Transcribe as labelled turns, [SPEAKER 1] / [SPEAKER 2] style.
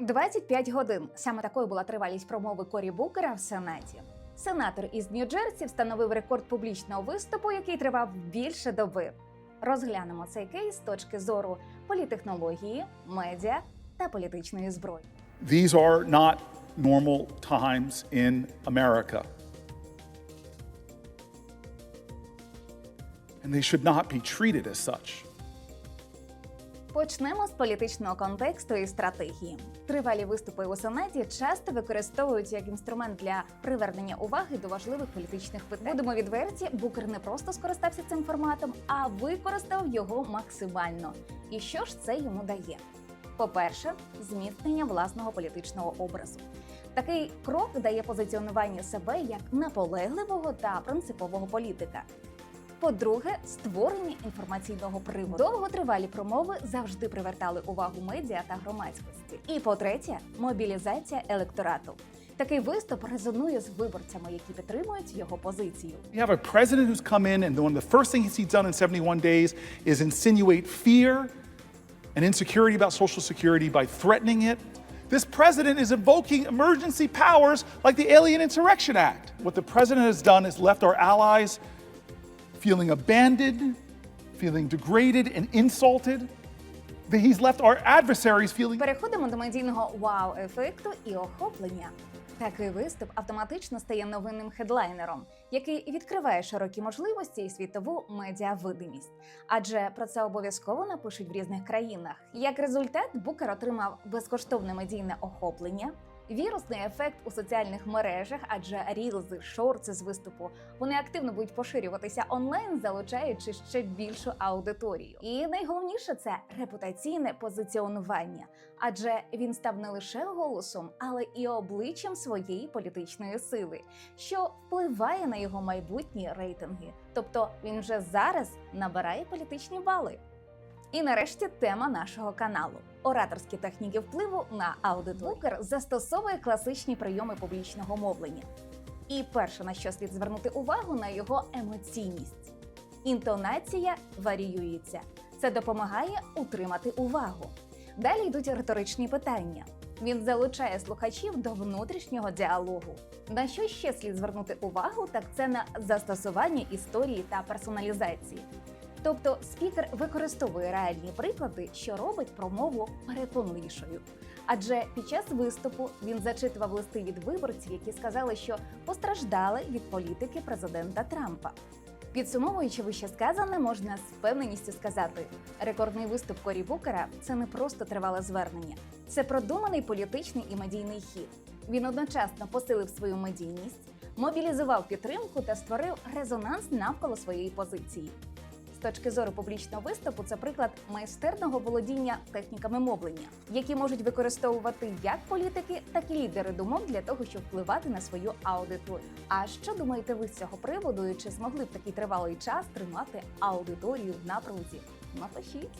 [SPEAKER 1] 25 годин. Саме такою була тривалість промови Корі Букера в Сенаті. Сенатор із Нью-Джерсі встановив рекорд публічного виступу, який тривав більше доби. Розглянемо цей кейс з точки зору політехнології, медіа та політичної зброї.
[SPEAKER 2] These are not normal times in America. And they should not be treated as such.
[SPEAKER 1] Почнемо з політичного контексту і стратегії. Тривалі виступи у сенаті часто використовують як інструмент для привернення уваги до важливих політичних питань. Будемо відверті, Букер не просто скористався цим форматом, а використав його максимально. І що ж це йому дає? По-перше, зміцнення власного політичного образу. Такий крок дає позиціонування себе як наполегливого та принципового політика. По-друге, створення інформаційного приводу. Довготривалі промови завжди привертали увагу медіа та громадськості. І по-третє, мобілізація електорату. Такий виступ резонує з виборцями, які підтримують його позицію.
[SPEAKER 2] First things he's done in 71 days is insinuate fear and about Social threatening it. This president is invoking emergency powers like the Alien Insurrection Act. What the president has done is left our allies feeling abandoned, feeling degraded and insulted. He's left our adversaries feeling
[SPEAKER 1] Переходимо до медійного вау-ефекту і охоплення. Такий виступ автоматично стає новинним хедлайнером, який відкриває широкі можливості і світову медіавидимість. Адже про це обов'язково напишуть в різних країнах. Як результат, Букер отримав безкоштовне медійне охоплення. Вірусний ефект у соціальних мережах, адже рілзи, шорти з виступу вони активно будуть поширюватися онлайн, залучаючи ще більшу аудиторію. І найголовніше це репутаційне позиціонування, адже він став не лише голосом, але і обличчям своєї політичної сили, що впливає на його майбутні рейтинги. Тобто він вже зараз набирає політичні бали. І нарешті тема нашого каналу: ораторські техніки впливу на аудиторію. Застосовує класичні прийоми публічного мовлення. І перше, на що слід звернути увагу, на його емоційність. Інтонація варіюється. Це допомагає утримати увагу. Далі йдуть риторичні питання. Він залучає слухачів до внутрішнього діалогу. На що ще слід звернути увагу, так це на застосування історії та персоналізації. Тобто спікер використовує реальні приклади, що робить промову переконливішою. Адже під час виступу він зачитував листи від виборців, які сказали, що постраждали від політики президента Трампа. Підсумовуючи вище сказане, можна з впевненістю сказати: рекордний виступ Корі Букера це не просто тривале звернення, це продуманий політичний і медійний хід. Він одночасно посилив свою медійність, мобілізував підтримку та створив резонанс навколо своєї позиції. Точки зору публічного виступу, це приклад майстерного володіння техніками мовлення, які можуть використовувати як політики, так і лідери думок для того, щоб впливати на свою аудиторію. А що думаєте ви з цього приводу? І чи змогли б такий тривалий час тримати аудиторію в напрузі? Напишіть.